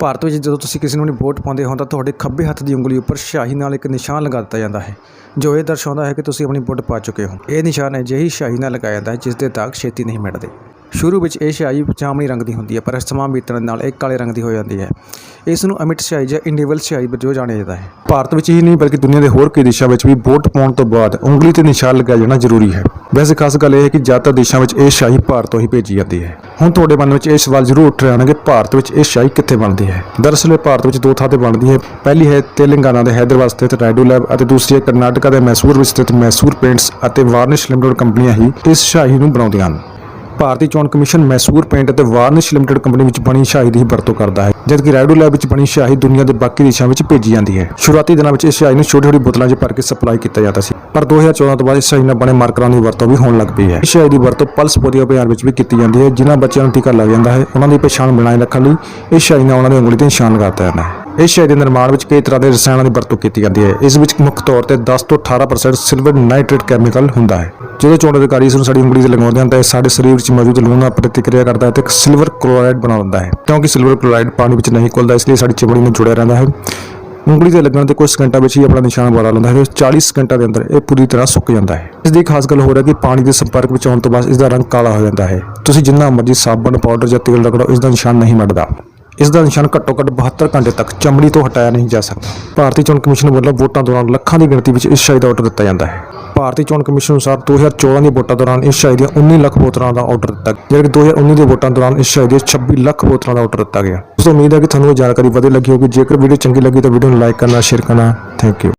ਭਾਰਤ ਵਿੱਚ ਜਦੋਂ ਤੁਸੀਂ ਕਿਸੇ ਨੂੰ ਆਪਣੀ ਵੋਟ ਪਾਉਂਦੇ ਹੋ ਤਾਂ ਤੁਹਾਡੇ ਖੱਬੇ ਹੱਥ ਦੀ ਉਂਗਲੀ ਉੱਪਰ ਸਿਆਹੀ ਨਾਲ ਇੱਕ ਨਿਸ਼ਾਨ ਲਗਾ ਦਿੱਤਾ ਜਾਂਦਾ ਹੈ, ਜੋ ਇਹ ਦਰਸਾਉਂਦਾ ਹੈ ਕਿ ਤੁਸੀਂ ਆਪਣੀ ਵੋਟ ਪਾ ਚੁੱਕੇ ਹੋ। ਇਹ ਨਿਸ਼ਾਨ ਅਜਿਹੀ ਸਿਆਹੀ ਨਾਲ ਲਗਾਇਆ ਜਾਂਦਾ ਹੈ ਜਿਸ ਦੇ ਦਾਗ ਛੇਤੀ ਨਹੀਂ ਮਿਟਦੇ। ਸ਼ੁਰੂ ਵਿੱਚ ਇਹ ਸਿਆਹੀ ਜਾਮਣੀ ਰੰਗ ਦੀ ਹੁੰਦੀ ਹੈ, ਪਰ ਸਮਾਂ ਬੀਤਣ ਨਾਲ ਇਹ ਕਾਲੇ ਰੰਗ ਦੀ ਹੋ ਜਾਂਦੀ ਹੈ। ਇਸ ਨੂੰ ਅਮਿਟ ਸਿਆਹੀ ਜਾਂ ਇੰਡੀਵਲ ਸਿਆਹੀ ਵਜੋਂ ਜਾਣਿਆ ਜਾਂਦਾ ਹੈ। ਭਾਰਤ ਵਿੱਚ ਹੀ ਨਹੀਂ, ਬਲਕਿ ਦੁਨੀਆ ਦੇ ਹੋਰ ਕਈ ਦੇਸ਼ਾਂ ਵਿੱਚ ਵੀ ਵੋਟ ਪਾਉਣ ਤੋਂ ਬਾਅਦ ਉਂਗਲੀ ਤੇ ਨਿਸ਼ਾਨ ਲਗਾਇਆ ਜਾਣਾ ਜ਼ਰੂਰੀ ਹੈ। ਵੈਸੇ ਖਾਸ ਗੱਲ ਇਹ ਹੈ ਕਿ ਜ਼ਿਆਦਾਤਰ ਦੇਸ਼ਾਂ ਵਿੱਚ ਇਹ ਸਿਆਹੀ ਭਾਰਤ ਤੋਂ ਹੀ ਭੇਜੀ ਜਾਂਦੀ ਹੈ। ਹੁਣ ਤੁਹਾਡੇ ਮਨ ਵਿੱਚ ਇਹ ਸਵਾਲ ਜ਼ਰੂਰ ਉੱਠ ਰਿਹਾ ਹੋਣਾ ਕਿ ਭਾਰਤ ਵਿੱਚ ਇਹ ਸਿਆਹੀ ਕਿੱਥੇ ਬਣਦੀ ਹੈ? ਦਰਅਸਲ ਇਹ ਭਾਰਤ ਵਿੱਚ ਦੋ ਥਾਂ ਤੇ ਬਣਦੀ ਹੈ। ਪਹਿਲੀ ਹੈ ਤੇਲੰਗਾਨਾ ਦੇ ਹੈਦਰਾਬਾਦ ਸਥਿਤ ਰੈਡੂ ਲੈਬ ਅਤੇ ਦੂਸਰੀ ਹੈ ਕਰਨਾਟਕਾ ਦੇ ਮੈਸੂਰ ਵਿੱਚ ਸਥਿਤ ਮੈਸੂਰ ਪੇਂਟਸ ਅਤੇ ਵਾਰਨਿਸ਼ ਲਿਮਟਿਡ ਕੰਪਨੀਆਂ ਹੀ ਇਸ ਸਿਆਹੀ ਨੂੰ ਬਣਾਉਂਦੀਆਂ ਹਨ। ਭਾਰਤੀ ਚੋਣ ਕਮਿਸ਼ਨ ਮੈਸੂਰ ਪੇਂਟ ਅਤੇ ਵਾਰਨਿਸ਼ ਲਿਮਟਿਡ ਕੰਪਨੀ ਵਿੱਚ ਬਣੀ ਸ਼ਾਹੀ ਦੀ ਵਰਤੋਂ ਕਰਦਾ ਹੈ, ਜਦਕਿ ਰੈਡੂ ਲੈਬ ਵਿੱਚ ਬਣੀ ਸ਼ਾਹੀ ਦੁਨੀਆ ਦੇ ਬਾਕੀ ਦੇਸ਼ਾਂ ਵਿੱਚ ਭੇਜੀ ਜਾਂਦੀ ਹੈ। ਸ਼ੁਰੂਆਤੀ ਦਿਨਾਂ ਵਿੱਚ ਇਸ ਸ਼ਾਹੀ ਨੂੰ ਛੋਟੀ ਛੋਟੀ ਬੋਤਲਾਂ 'ਚ ਭਰ ਕੇ ਸਪਲਾਈ ਕੀਤਾ ਜਾਂਦਾ ਸੀ, ਪਰ 2014 ਤੋਂ ਬਾਅਦ ਇਸ ਸ਼ਾਹੀ ਨਾਲ ਬਣੇ ਮਾਰਕਰਾਂ ਦੀ ਵਰਤੋਂ ਵੀ ਹੋਣ ਲੱਗ ਪਈ ਹੈ। ਇਸ ਸ਼ਾਹੀ ਦੀ ਵਰਤੋਂ ਪਲਸ ਪੋਲੀਓ ਅਭਿਆਨ ਵਿੱਚ ਵੀ ਕੀਤੀ ਜਾਂਦੀ ਹੈ, ਜਿਨ੍ਹਾਂ ਬੱਚਿਆਂ ਨੂੰ ਟੀਕਾ ਲੱਗ ਜਾਂਦਾ ਹੈ, ਉਹਨਾਂ ਦੀ ਪਛਾਣ ਬਣਾਈ ਰੱਖਣ ਲਈ ਇਸ ਸ਼ਾਹੀ ਨਾਲ ਉਹਨਾਂ ਦੀ ਉਂਗਲੀ ਤੇ ਨਿਸ਼ਾਨ ਲਗਾਤਾ ਜਾਂਦਾ ਹੈ। ਇਸ ਸ਼ਾਹੀ ਦੇ ਨਿਰਮਾਣ ਵਿੱਚ ਕਈ ਤਰ੍ਹਾਂ ਦੇ ਰਸਾਇਣਾਂ ਦੀ ਵਰਤੋਂ ਕੀਤੀ ਜਾਂਦੀ ਹੈ। ਇਸ ਵਿੱਚ ਮੁੱਖ ਤੌਰ ਤੇ 10 ਤੋਂ 18% ਸਿਲਵਰ ਨਾਈਟ੍ਰੇਟ ਕੈਮੀਕਲ ਹੁੰਦਾ ਹੈ। ਜਦੋਂ ਚੋਣ ਅਧਿਕਾਰੀ ਇਸ ਨੂੰ ਸਾਡੀ ਉਂਗਲੀ ਤੇ ਲਗਾਉਂਦੇ ਹਨ, ਤਾਂ ਇਹ ਸਾਡੇ ਸਰੀਰ ਵਿੱਚ ਮੌਜੂਦ ਲੂਣ ਨਾਲ ਪ੍ਰਤੀਕਿਰਿਆ ਕਰਦਾ ਹੈ ਤੇ ਇੱਕ ਸਿਲਵਰ ਕਲੋਰਾਈਡ ਬਣਾ ਦਿੰਦਾ ਹੈ। ਕਿਉਂਕਿ ਸਿਲਵਰ ਕਲੋਰਾਈਡ ਪਾਣੀ ਵਿੱਚ ਨਹੀਂ ਘੁਲਦਾ, ਇਸ ਲਈ ਸਾਡੀ ਚਮੜੀ ਨੂੰ ਜੁੜਿਆ ਰਹਿੰਦਾ ਹੈ। ਉਂਗਲੀ ਤੇ ਲੱਗਣ ਤੇ ਕੁਝ ਸਕਿੰਟਾਂ ਵਿੱਚ ਹੀ ਆਪਣਾ ਨਿਸ਼ਾਨ ਬਣਾ ਲੈਂਦਾ ਹੈ ਤੇ 40 ਸਕਿੰਟਾਂ ਦੇ ਅੰਦਰ ਇਹ ਪੂਰੀ ਤਰ੍ਹਾਂ ਸੁੱਕ ਜਾਂਦਾ ਹੈ। ਇਸ ਦੀ ਖਾਸ ਗੱਲ ਹੋ ਰਿਹਾ ਕਿ ਪਾਣੀ ਦੇ ਸੰਪਰਕ ਵਿੱਚ ਆਉਣ ਤੋਂ ਬਾਅਦ ਇਸ ਦਾ ਰੰਗ ਕਾਲਾ ਹੋ ਜਾਂਦਾ ਹੈ। ਤੁਸੀਂ ਜਿੰਨਾ ਮਰਜ਼ੀ ਸਾਬਣ, ਪਾਊਡਰ ਜਾਂ ਤੇਲ ਰਗੜੋ, ਇਸ ਦਾ ਨਿਸ਼ਾਨ ਨਹੀਂ ਮਿਟਦਾ ਇਸ ਦਾ ਨਿਸ਼ਾਨ ਘੱਟੋ ਘੱਟ 72 ਘੰਟੇ ਤੱਕ ਚਮੜੀ ਤੋਂ ਹਟਾਇਆ ਨਹੀਂ ਜਾ ਸਕਦਾ। ਭਾਰਤੀ ਚੋਣ ਕਮਿਸ਼ਨ ਵੱਲੋਂ ਵੋਟਾਂ ਦੌਰਾਨ ਲੱਖਾਂ ਦੀ ਗਿਣਤੀ ਵਿੱਚ ਇਸ ਸ਼ਾਈ ਦਾ ਆਰਡਰ ਦਿੱਤਾ ਜਾਂਦਾ ਹੈ। ਭਾਰਤੀ ਚੋਣ ਕਮਿਸ਼ਨ ਅਨੁਸਾਰ 2014 ਦੀਆਂ ਵੋਟਾਂ ਦੌਰਾਨ ਇਸ ਸ਼ਾਹੀ ਦੀਆਂ 19 ਲੱਖ ਬੋਤਲਾਂ ਦਾ ਆਰਡਰ ਦਿੱਤਾ ਗਿਆ, ਜਦਕਿ 2019 ਦੀਆਂ ਵੋਟਾਂ ਦੌਰਾਨ ਇਸ ਸ਼ਾਈ ਦੀਆਂ 26 ਲੱਖ ਬੋਤਲਾਂ ਦਾ ਆਰਡਰ ਦਿੱਤਾ ਗਿਆ। ਉਸ ਤੋਂ ਉਮੀਦ ਹੈ ਕਿ ਤੁਹਾਨੂੰ ਇਹ ਜਾਣਕਾਰੀ ਵਧੀਆ ਲੱਗੀ ਹੋਵੇਗੀ ਜੇਕਰ ਵੀਡੀਓ ਚੰਗੀ ਲੱਗੀ ਤਾਂ ਵੀਡੀਓ ਨੂੰ ਲਾਈਕ ਕਰਨਾ, ਸ਼ੇਅਰ ਕਰਨਾ। Thank you.